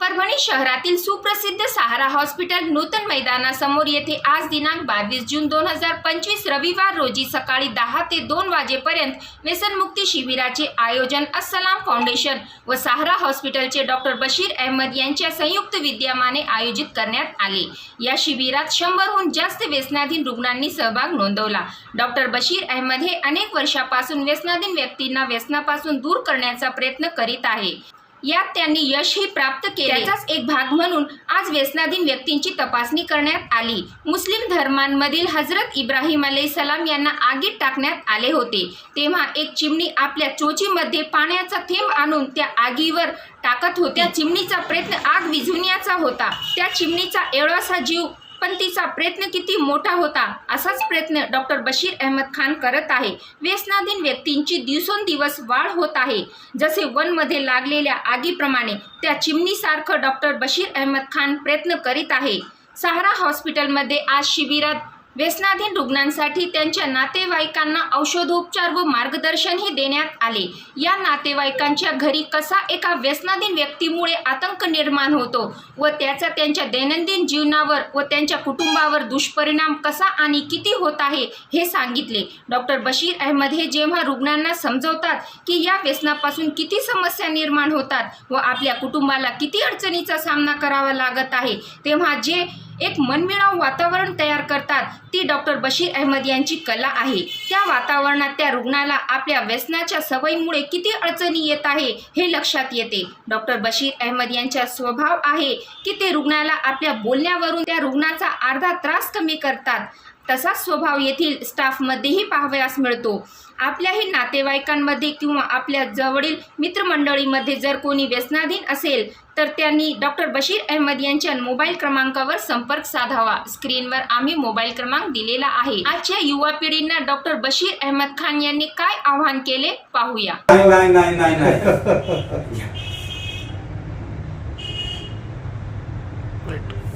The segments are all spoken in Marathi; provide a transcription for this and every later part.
परभणी शहरातील सुप्रसिद्ध सहारा हॉस्पिटल नूतन मैदानासमोर येथे आज दिनांक बावीस जून दोन हजार पंचवीस रविवार रोजी सकाळी दहा ते दोन वाजेपर्यंत व्यसनमुक्ती शिबिराचे आयोजन अस्सलाम फाउंडेशन व सहारा हॉस्पिटलचे डॉक्टर बशीर अहमद यांच्या संयुक्त विद्यमाने आयोजित करण्यात आले. या शिबिरात शंभरहून जास्त व्यसनाधीन रुग्णांनी सहभाग नोंदवला. डॉक्टर बशीर अहमद हे अनेक वर्षापासून व्यसनाधीन व्यक्तींना व्यसनापासून दूर करण्याचा प्रयत्न करीत आहे. यात त्यांनी यशही प्राप्त केले. त्याचाच एक भाग म्हणून आज व्यसनाधीन व्यक्तींची तपासणी करण्यात आली. मुस्लिम धर्मांमधील हजरत इब्राहिम सलाम यांना आगीत टाकण्यात आले होते. तेव्हा एक चिमणी आपल्या चोचीमध्ये पाण्याचा थेंब आणून त्या आगीवर टाकत होत्या चिमणीचा प्रयत्न आग विझवण्याचा होता. त्या चिमणीचा एवढासा जीव पण तिचा प्रयत्न किती मोठा होता असाच प्रयत्न डॉक्टर बशीर अहमद खान करत आहे. व्यसनाधीन व्यक्तींची दिवसेंदिवस वाढ होत आहे. जसे वनमध्ये लागलेल्या आगीप्रमाणे त्या चिमणीसारखं डॉक्टर बशीर अहमद खान प्रयत्न करीत आहे. सहारा हॉस्पिटलमध्ये आज शिबिरात व्यसनाधीन रुग्णांसाठी त्यांच्या नातेवाईकांना औषधोपचार व मार्गदर्शनही देण्यात आले. या नातेवाईकांच्या घरी कसा एका व्यसनाधीन व्यक्तीमुळे आतंक निर्माण होतो व त्याचा त्यांच्या दैनंदिन जीवनावर व त्यांच्या कुटुंबावर दुष्परिणाम कसा आणि किती होत आहे हे सांगितले. डॉक्टर बशीर अहमद हे जेव्हा रुग्णांना समजवतात की या व्यसनापासून किती समस्या निर्माण होतात व आपल्या कुटुंबाला किती अडचणीचा सामना करावा लागत आहे तेव्हा जे एक मनमिळाव वातावरण तयार कर ती डॉक्टर बशीर अहमद यांची कला आहे. त्या वातावरणात त्या रुग्णाला आपल्या व्यसनाच्या सवयीमुळे किती अडचणी येत आहे हे लक्षात येते. डॉक्टर बशीर अहमद यांचा स्वभाव आहे की ते रुग्णाला आपल्या बोलण्यावरून त्या रुग्णाचा अर्धा त्रास कमी करतात. तसाच स्वभाव येथील स्टाफमध्येही पाहावयास मिळतो. आपल्याही नातेवाईकांमध्ये किंवा आपल्या जवळील मित्रमंडळीमध्ये जर कोणी व्यसनाधीन असेल तर त्यांनी डॉक्टर बशीर अहमद यांच्या मोबाईल क्रमांकावर संपर्क साधावा. स्क्रीनवर आम्ही मोबाईल क्रमांक दिलेला आहे. आजच्या युवा पिढींना डॉक्टर बशीर अहमद खान यांनी काय आवाहन केले पाहूया. नाही नाही नाही नाही नाही.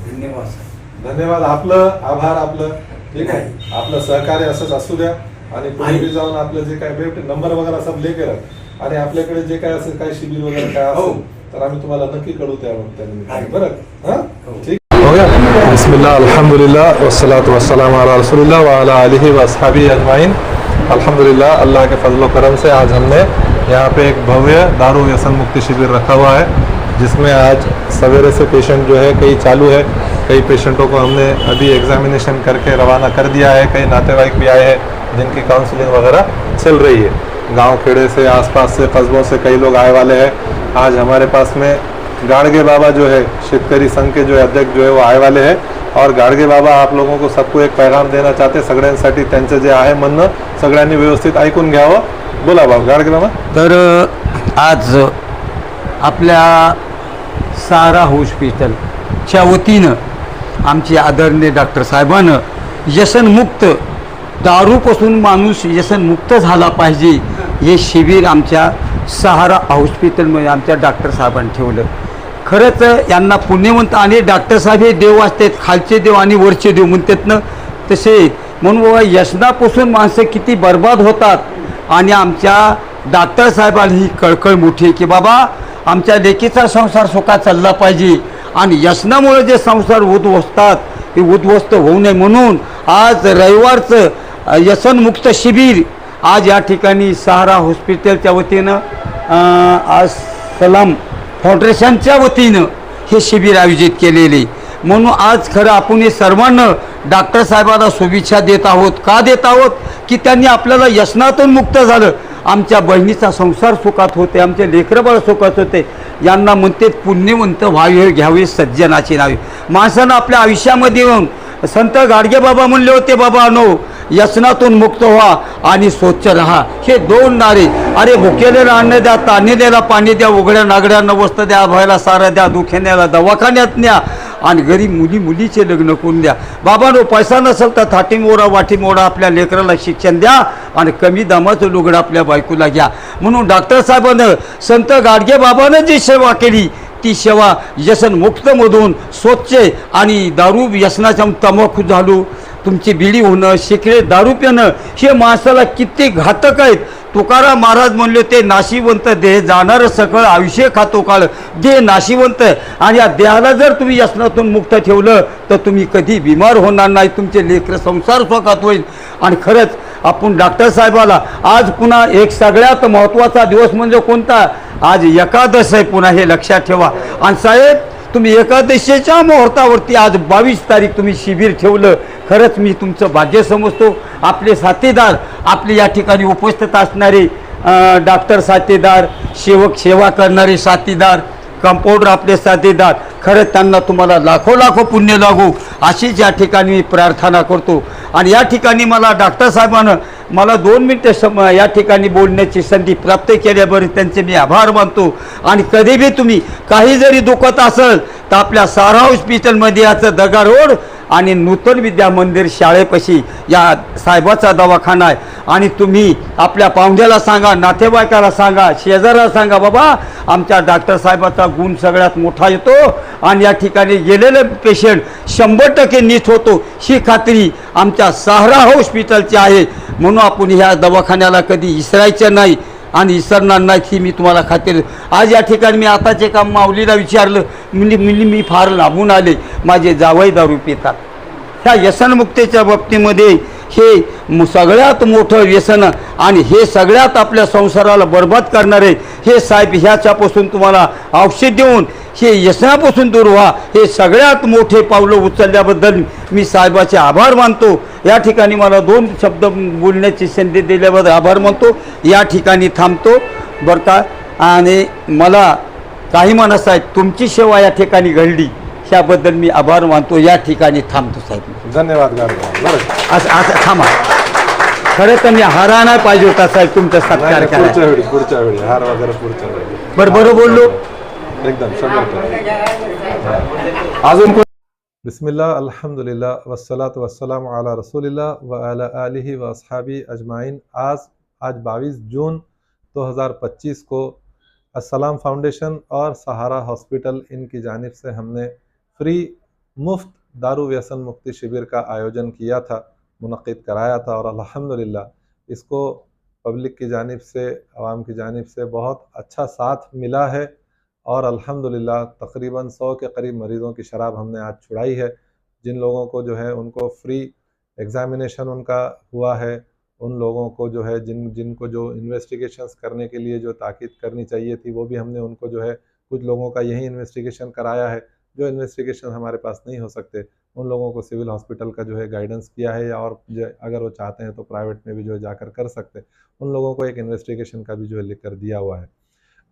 धन्यवाद. धन्यवाद. आपलं आभार आपलं. ठीक आहे. आपलं सहकार्य असंच असू द्या. आणि पुढे जाऊन आपलं जे काय भेट नंबर वगैरे सब लेके रख आणि आपल्याकडे जे काय असेल काय शिबिर वगैरे काय हो. असेल तर आम्ही तुम्हाला नक्की कळू त्या त्या निमित्ताने. बरं? हा? ठीक. बिस्मिल्लाह अल्हम्दुलिल्लाह वस्सलातु वस्सलाम अला रसूलिल्लाह व अला आलिहि व अस्हाबी अजमाइन अल्हम्दुलिल्लाह अल्लाह के फजल करम से आज हमने यहाँ पे एक भव्य दारू व्यसन मुक्ति शिविर रखा हुआ है जिसमें आज सवेरे से पेशेंट जो है कई चालू है। कई पेशेंटों को हमने अभी एग्जामिनेशन करके रवाना कर दिया है, कई नातेवाईक भी आए हैं जिनकी काउंसलिंग वगैरह चल रही है। गाँव खेड़े से, आसपास से, कस्बों से कई लोग आए वाले हैं। आज हमारे पास में गाड़गे बाबा जो है शेतकरी संघ के जो अध्यक्ष जो है, वो आए वाले हैं। और गाडगे बाबा, आप लोगों को सबको एक पैगाम देना चाहते सगळ्यांसाठी त्यांचं जे आहे म्हणणं सगळ्यांनी व्यवस्थित ऐकून घ्यावं बोला बाबा, गाडगे बाबा। तर, आज आपल्या सारा हॉस्पिटलच्या वतीनं आमचे आदरणीय डॉक्टर साहेबानं व्यसनमुक्त दारूपासून माणूस व्यसनमुक्त झाला पाहिजे हे शिबिर आमच्या सहारा हॉस्पिटलमध्ये आमच्या डॉक्टर साहेबांनी ठेवलं. खरंच यांना पुण्यवंत आणि डॉक्टर साहेब हे देव असतात खालचे देव आणि वरचे देव म्हणतात ना तसे. म्हणून बाबा यशनापासून माणसं किती बर्बाद होतात आणि आमच्या डॉक्टर साहेबांनी ही कळकळ मोठी आहे की बाबा आमच्या लेकीचा संसार सुखात चालला पाहिजे. आणि यशनामुळे जे संसार उद्ध्वस्तात ते उद्ध्वस्त होऊ नये म्हणून आज रविवारचं यसनमुक्त व्यसनमुक्त शिबिर आज या ठिकाणी सहारा हॉस्पिटलच्या वतीनं आज सलाम फाउंडेशनच्या वतीनं हे शिबिर आयोजित केलेले. म्हणून आज खरं आपण हे सर्वांना डॉक्टर साहेबांना शुभेच्छा देत आहोत. का देत आहोत? की त्यांनी आपल्याला यशनातून मुक्त झालं. आमच्या बहिणीचा संसार सुखात होते आमचे लेकरबाळ सुखात होते. यांना म्हणते पुण्यवंत व्हावे घ्यावे सज्जनाची नावे. माणसानं आपल्या आयुष्यामध्ये येऊन संत गाडगे बाबा म्हणले होते बाबा नो व्यसनातून मुक्त व्हा आणि स्वच्छ राहा. हे दोन नारे अरे भुकेलेला अन्न द्या ताने द्यायला पाणी द्या उघड्या नागड्यांना वस्त्र द्या भयाला सारा द्या दुखेण्याला दवाखान्यात न्या आणि गरीब मुली मुलीचे लग्न करून द्या. बाबानो पैसा नसेल तर थाटी मोडा वाटी मोडा आपल्या लेकराला शिक्षण द्या आणि कमी दामाचं लुगडं आपल्या बायकोला घ्या. म्हणून डॉक्टर साहेबानं संत गाडगे बाबानं जी सेवा केली ती सेवा व्यसनमुक्तमधून स्वच्छ आणि दारू व्यसनाच्या तमाखू झालो. तुमची बिडी होणं सिगरेट दारू पिणं हे माणसाला किती घातक आहेत? तुकाराम महाराज म्हणले ते नाशिवंत देह जाणारं सकळ आयुष्य खातो काळ. देह नाशिवंत आहे. आणि या देहाला जर तुम्ही व्यसनातून मुक्त ठेवलं तर तुम्ही कधी बिमार होणार नाही. तुमचे लेकर संसार स्वकात होईल. आणि खरंच आपण डॉक्टर साहेबाला आज पुन्हा एक सगळ्यात महत्त्वाचा दिवस म्हणजे कोणता? आज एकादश आहे पुन्हा हे लक्षात ठेवा. आणि साहेब तुम्ही एकादशीच्या मुहूर्तावरती आज बावीस तारीख तुम्ही शिबिर ठेवलं. खरंच मी तुमचं भाग्य समजतो. आपले साथीदार आपले या ठिकाणी उपस्थित असणारे डॉक्टर साथीदार सेवक सेवा करणारे साथीदार कंपाऊंडर आपले साथीदार खरंच त्यांना तुम्हाला लाखो लाखो पुण्य लागू. अशीच या ठिकाणी मी प्रार्थना करतो. आणि या ठिकाणी मला डॉक्टर साहेबानं मला दोन मिनटं सम या ठिकाणी बोलण्याची संधी प्राप्त केल्याबरोबर त्यांचे मी आभार मानतो. आणि कधी बी तुम्ही काही जरी दुखत असेल तर आपल्या सारा हॉस्पिटलमध्ये याचं दगा रोड आणि नूतन विद्या मंदिर शाळेपाशी या साहेबाचा दवाखाना आहे. आणि तुम्ही आपल्या पाहुण्याला सांगा नातेवाईकाला सांगा शेजाऱ्याला सांगा बाबा आमच्या डॉक्टर साहेबाचा गुण सगळ्यात मोठा येतो आणि या ठिकाणी गेलेले पेशंट शंभर टक्के नीट होतो. ही खात्री आमच्या सहारा हॉस्पिटलची आहे. म्हणून आपण ह्या दवाखान्याला कधी इसरायचं नाही. आणि विसरणार नाही ही मी तुम्हाला खात्री आज या ठिकाणी मी आताच एका माऊलीला विचारलं. म्हणजे म्हणजे मी फार लांबून आले. माझे जावई दारू पितात. ह्या व्यसनमुक्तीच्या बाबतीमध्ये हे सगळ्यात मोठं व्यसन आणि हे सगळ्यात आपल्या संसाराला बरबाद करणारे हे साहेब ह्याच्यापासून तुम्हाला औषध देऊन हे व्यसनापासून दूर व्हा. हे सगळ्यात मोठे पावलं उचलल्याबद्दल मी साहेबाचे आभार मानतो. या ठिकाणी मला दोन शब्द बोलण्याची संधी दिल्याबद्दल आभार मानतो. या ठिकाणी थांबतो. बरं का? आणि मला काही माणसं आहेत तुमची सेवा या ठिकाणी घडली ह्याबद्दल मी आभार मानतो. या ठिकाणी थांबतो साहेब. धन्यवाद? असं असं थांबा. खरं तर मी हारा नाही पाहिजे होता साहेब तुमचा सत्कार पुढच्या वेळी पुढच्या वेळी. हार वगैरे पुढच्या वेळी. बरं बरं बोललो. एकदम, शंभर टक्के. अजून कोण बिस्मिल्लाह, अल्हम्दुलिल्लाह, वस्सलात वस्सलाम अला रसूलिल्लाह व अला असहाबी अजमाइन आज आज 22 जून 2025 को अस्सलाम फाउंडेशन और सहारा हॉस्पिटल इनकी जानब से हमने फ्री मुफ़्त दारू व्यसन मुक्ति शिविर का आयोजन किया था मुनद कराया था और अल्हम्दुलिल्लाह इसको पब्लिक की जानब से, आवाम की जानब से बहुत अच्छा साथ मिला है और अल्हम्दुलिल्लाह, तकरीबन सौ के करीब मरीज़ों की शराब हमने आज छुड़ाई है। जिन लोगों को जो है, उनको फ्री एग्ज़ामिनेशन उनका हुआ है। उन लोगों को जो है, जिन, जिनको जो इन्वेस्टिगेशंस करने के लिए जो ताकीद करनी चाहिए थी, वो भी हमने उनको जो है, कुछ लोगों का यही इन्वेस्टिगेशन कराया है, जो इन्वेस्टिगेशन हमारे पास नहीं हो सकते। उन लोगों को सिविल हॉस्पिटल का जो है गाइडेंस किया है या और अगर वो चाहते हैं तो प्राइवेट में भी जो है, जाकर कर सकते उन लोगों को एक इन्वेस्टिगेशन का भी जो है, लिख कर दिया हुआ है।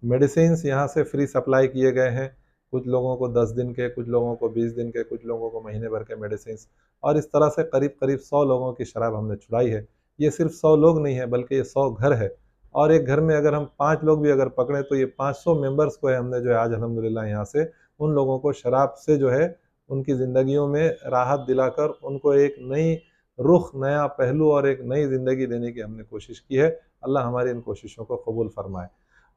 मेडिसिन्स यहाँ से फ्री सप्लाई किए गए हैं। कुछ लोगों को 10 दिन के, कुछ लोगों को 20 दिन के, कुछ लोगों को महीने भर के मेडिसिन और इस तरह से करीब करीब 100 लोगों की शराब हमने छुड़ाई है। ये सिर्फ़ 100 लोग नहीं है, बल्कि ये 100 घर है। और एक घर में अगर हम पाँच लोग भी अगर पकड़ें तो ये 500 मेंबर्स को है हमने जो है आज अलहमदिल्ला यहाँ से उन लोगों को शराब से जो है उनकी ज़िंदगियों में राहत दिलाकर उनको एक नई रुख, नया पहलू और एक नई ज़िंदगी देने की हमने कोशिश की है। अल्लाह हमारी इन कोशिशों को कबूल फरमाए।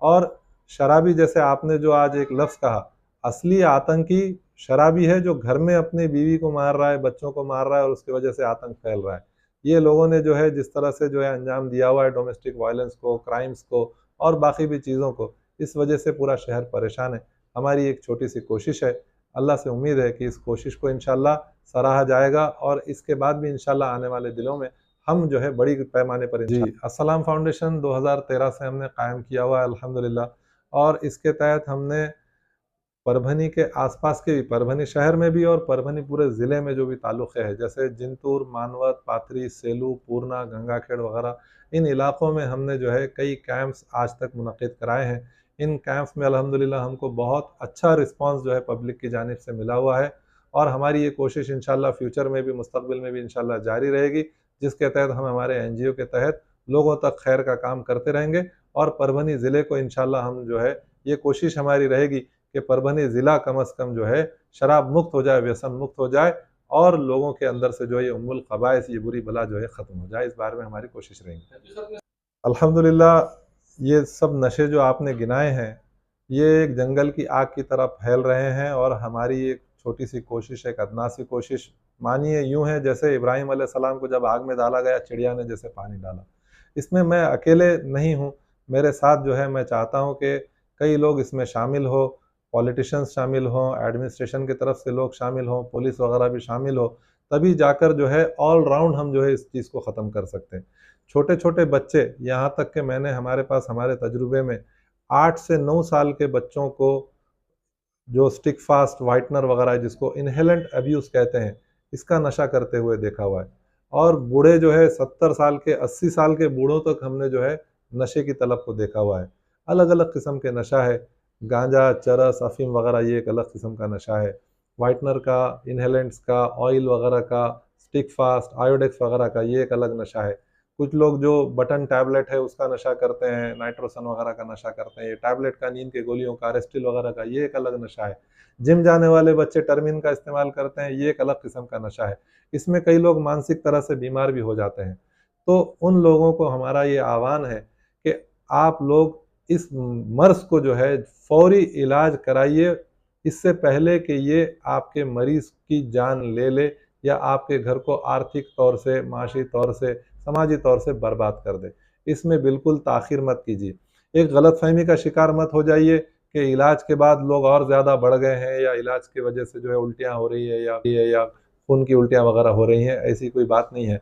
और शराबी जैसे आपने जो आज एक लफ्ज़ कहा असली आतंकी शराबी है जो घर में अपनी बीवी को मार रहा है बच्चों को मार रहा है और उसकी वजह से आतंक फैल रहा है। ये लोगों ने जो है जिस तरह से जो है अंजाम दिया हुआ है डोमेस्टिक वायलेंस को क्राइम्स को और बाकी भी चीज़ों को इस वजह से पूरा शहर परेशान है। हमारी एक छोटी सी कोशिश है अल्लाह से उम्मीद है कि इस कोशिश को इंशाल्लाह सराहा जाएगा और इसके बाद भी इंशाल्लाह आने वाले दिनों में हम जो है बड़ी पैमाने पर जी। असलम फाउंडेशन 2013 से हमने कायम किया हुआ है अल्हम्दुलिल्लाह। और इसके तहत हमने परभनी के आसपास के भी, परभनी शहर में भी और परभनी पूरे ज़िले में जो भी तालुक़े हैं, जैसे जिंतूर, मानवत, पाथरी, सेलू, पूर्णा, गंगाखेड़ वगैरह, इन इलाक़ों में हमने जो है कई कैंप्स आज तक मुनक़िद कराए हैं। इन कैंप्स में अल्हम्दुलिल्लाह हमको बहुत अच्छा रिस्पांस जो है पब्लिक की जानब से मिला हुआ है और हमारी ये कोशिश इंशाल्लाह फ्यूचर में भी मुस्तबिल में भी इंशाल्लाह जारी रहेगी, जिसके तहत हम हमारे एनजीओ के तहत लोगों तक खैर का काम करते रहेंगे और परभनी ज़िले को इंशाल्लाह हम जो है ये कोशिश हमारी रहेगी कि परभनी ज़िला कम अज़ कम जो है शराब मुक्त हो जाए व्यसन मुक्त हो जाए और लोगों के अंदर से जो है ये उम्मुल ख़बाइस ये बुरी बला जो है ख़त्म हो जाए। इस बारे में हमारी कोशिश रहेगी। अल्हम्दुलिल्लाह ये सब नशे जो आपने गिनाए हैं ये एक जंगल की आग की तरह फैल रहे हैं और हमारी एक छोटी सी कोशिश एक अदना सी कोशिश मानिए यूँ है जैसे इब्राहिम अलैहिस्सलाम को जब आग में डाला गया चिड़िया ने जैसे पानी डाला। इसमें मैं अकेले नहीं हूँ मेरे साथ जो है, मैं चाहता हूँ कि कई लोग इसमें शामिल हो, पॉलिटिशियंस शामिल हों, एडमिनिस्ट्रेशन की तरफ़ से लोग शामिल हों, पुलिस वगैरह भी शामिल हो, तभी जाकर जो है ऑल राउंड हम जो है, इस चीज़ को ख़त्म कर सकते हैं। छोटे छोटे बच्चे, यहाँ तक कि मैंने हमारे पास, हमारे तजुर्बे में आठ से नौ साल के बच्चों को जो स्टिक फास्ट वाइटनर वगैरह जिसको इनहेलेंट अब्यूज़ कहते हैं, इसका नशा करते हुए देखा हुआ है। और बूढ़े जो है, सत्तर साल के, अस्सी साल के बूढ़ों तक हमने जो है नशे की तलब को देखा हुआ है। अलग अलग किस्म के नशा है। गांजा चरस अफीम वगैरह ये एक अलग किस्म का नशा है। वाइटनर का, इनहेलेंट्स का ऑयल वगैरह का, स्टिक फास्ट, आयोडेक्स वगैरह का ये एक अलग नशा है। कुछ लोग जो बटन टैबलेट है उसका नशा करते हैं नाइट्रोसन वगैरह का नशा करते हैं, ये टैबलेट का नींद के गोलियों का, रेस्टिल वगैरह का ये एक अलग नशा है। जिम जाने वाले बच्चे टर्मिन का इस्तेमाल करते हैं, ये एक अलग किस्म का नशा है। इसमें कई लोग मानसिक तरह से बीमार भी हो जाते हैं। तो उन लोगों को हमारा ये आह्वान है आप लोग इस मर्ज को जो है फौरी इलाज कराइए। इससे पहले कि ये आपके मरीज़ की जान ले ले या आपके घर को आर्थिक तौर से, माशी तौर से, समाजी तौर से बर्बाद कर दे। इसमें बिल्कुल ताखिर मत कीजिए। एक गलत फहमी का शिकार मत हो जाइए कि इलाज के बाद लोग और ज़्यादा बढ़ गए हैं या इलाज की वजह से जो है उल्टियाँ हो रही है या या खून की उल्टियाँ वगैरह हो रही हैं, ऐसी कोई बात नहीं है।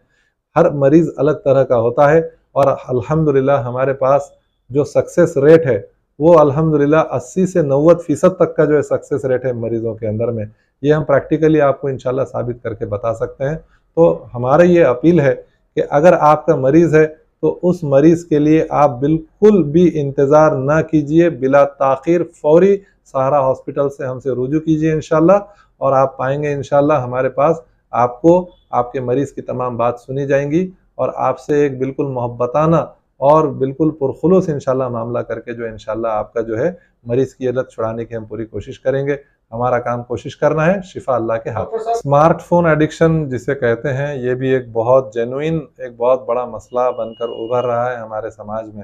हर मरीज़ अलग तरह का होता है। और अल्हम्दुलिल्लाह हमारे पास जो सक्सेस रेट है, वो अल्हम्दुलिल्लाह 80 से 90 फ़ीसद तक का जो है सक्सेस रेट है मरीज़ों के अंदर में। ये हम प्रैक्टिकली आपको इंशाल्लाह साबित करके बता सकते हैं। तो हमारा ये अपील है कि अगर आपका मरीज़ है तो उस मरीज़ के लिए आप बिल्कुल भी इंतज़ार ना कीजिए, बिला ताख़िर, फौरी सहारा हॉस्पिटल से हमसे रुजू कीजिए इंशाल्लाह और आप पाएँगे इंशाल्लाह हमारे पास आपको, आपके मरीज़ की तमाम बात सुनी जाएँगी। और आपसे एक बिल्कुल मोहब्बताना और बिल्कुल पुरखुलूस इंशाल्लाह मामला करके जो इंशाल्लाह आपका जो है मरीज़ की लत छुड़ाने की हम पूरी कोशिश करेंगे। हमारा काम कोशिश करना है शिफा अल्लाह के हाथ। स्मार्टफ़ोन एडिक्शन जिसे कहते हैं ये भी एक बहुत जेनुइन एक बहुत बड़ा मसला बनकर उभर रहा है हमारे समाज में।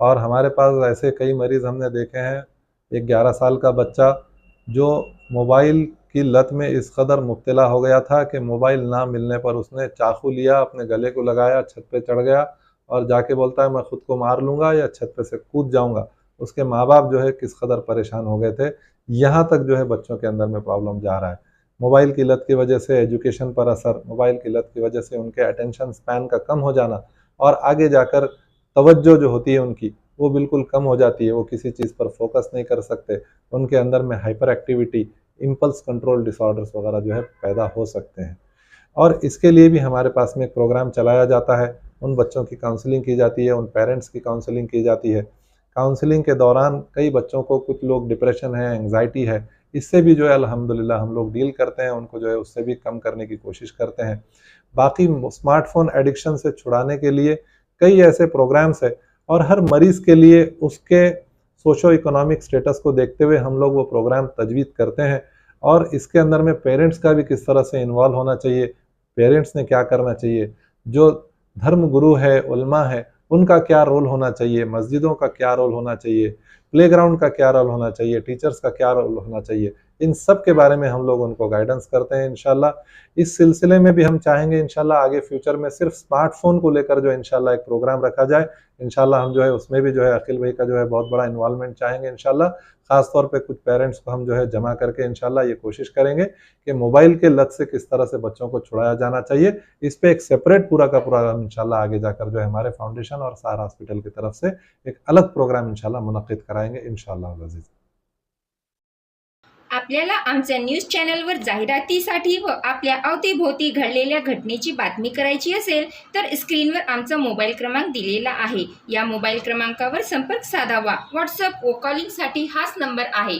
और हमारे पास ऐसे कई मरीज़ हमने देखे हैं एक ग्यारह साल का बच्चा जो मोबाइल की लत में इस कदर मुब्तला हो गया था कि मोबाइल ना मिलने पर उसने चाकू लिया, अपने गले को लगाया, छत पे चढ़ गया और जाके बोलता है, मैं खुद को मार लूँगा या छत पे से कूद जाऊँगा? उसके माँ बाप जो है किस कदर परेशान हो गए थे, यहाँ तक जो है बच्चों के अंदर में प्रॉब्लम जा रहा है। मोबाइल की लत की वजह से एजुकेशन पर असर, मोबाइल की लत की वजह से उनके अटेंशन स्पैन का कम हो जाना और आगे जाकर तवज्जो जो होती है उनकी, वो बिल्कुल कम हो जाती है, वो किसी चीज़ पर फोकस नहीं कर सकते, उनके अंदर में hyper activity impulse control disorders वगैरह जो है पैदा हो सकते हैं। और इसके लिए भी हमारे पास में एक प्रोग्राम चलाया जाता है। उन बच्चों की काउंसलिंग की जाती है, उन पेरेंट्स की काउंसलिंग की जाती है। काउंसलिंग के दौरान कई बच्चों को कुछ लोग डिप्रेशन है एंग्जाइटी है, इससे भी जो है अल्हम्दुलिल्लाह हम लोग डील करते हैं, उनको जो है उससे भी कम करने की कोशिश करते हैं। बाकी स्मार्टफ़ोन एडिक्शन से छुड़ाने के लिए कई ऐसे प्रोग्राम्स है और हर मरीज़ के लिए उसके सोशो इकोनॉमिक स्टेटस को देखते हुए हम लोग वो प्रोग्राम तजवीज़ करते हैं। और इसके अंदर में पेरेंट्स का भी किस तरह से इन्वॉल्व होना चाहिए? पेरेंट्स ने क्या करना चाहिए? जो धर्म गुरु है, उल्मा है, उनका क्या रोल होना चाहिए? मस्जिदों का क्या रोल होना चाहिए? प्लेग्राउंड का क्या रोल होना चाहिए? टीचर्स का क्या रोल होना चाहिए? इन सब के बारे में हम लोग उनको गाइडेंस करते हैं इनशाला इस सिलसिले में भी हम चाहेंगे इनशाला आगे फ्यूचर में सिर्फ़ स्मार्टफ़ोन को लेकर जो इनशाला एक प्रोग्राम रखा जाए इनशाला हम जो है उसमें भी जो है अखिल भाई का जो है बहुत बड़ा इन्वॉल्वमेंट चाहेंगे इनशाला खास खासतौर पे कुछ पेरेंट्स को हम जो है जमा करके इनशाला ये कोशिश करेंगे कि मोबाइल के लत से किस तरह से बच्चों को छुड़ाया जाना चाहिए। इस पे एक सेपरेट पूरा का पूरा इनशाला आगे जाकर जो है हमारे फाउंडेशन और सहारा हॉस्पिटल की तरफ़ से एक अलग प्रोग्राम इनशाला मुनद कराएँगे इनशाला आपल्याला आमच्या न्यूज चॅनलवर जाहिरातीसाठी व आपल्या अवतीभोवती घडलेल्या घटनेची बातमी करायची असेल तर स्क्रीनवर आमचा मोबाईल क्रमांक दिलेला आहे. या मोबाईल क्रमांकावर संपर्क साधावा. व्हॉट्सअप व कॉलिंगसाठी हाच नंबर आहे.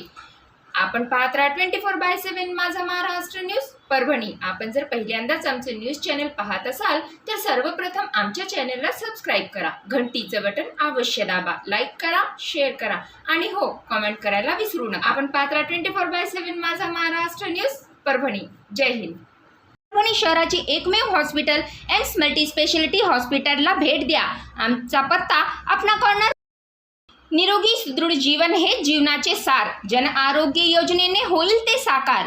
आपण पाहत राहा twenty four by seven Majha Maharashtra news. Parbhani. आपण जर पहिल्यांदाच आमचं न्यूज चॅनल पाहत असाल तर सर्वप्रथम आमच्या चॅनलला सबस्क्राईब करा. घंटीचं बटन अवश्य दाबा. लाईक करा शेअर करा. आणि हो कमेंट करायला विसरू नका. आपण Patra twenty four by seven Majha Maharashtra news Parbhani. जय हिंद. परभणी शहराची एकमेव हॉस्पिटल एम्स मल्टी स्पेशालिटी हॉस्पिटलला भेट द्या. आमचा पत्ता आपणा कॉर्नर निरोगी सुदृढ जीवन हे जीवनाचे सार. जन आरोग्य योजनेने होईल ते साकार.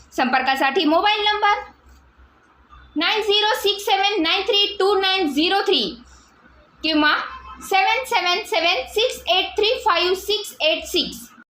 संपर्कासाठी mobile number nine zero six seven nine three two nine zero three किंवा seven seven seven six eight three five six eight six.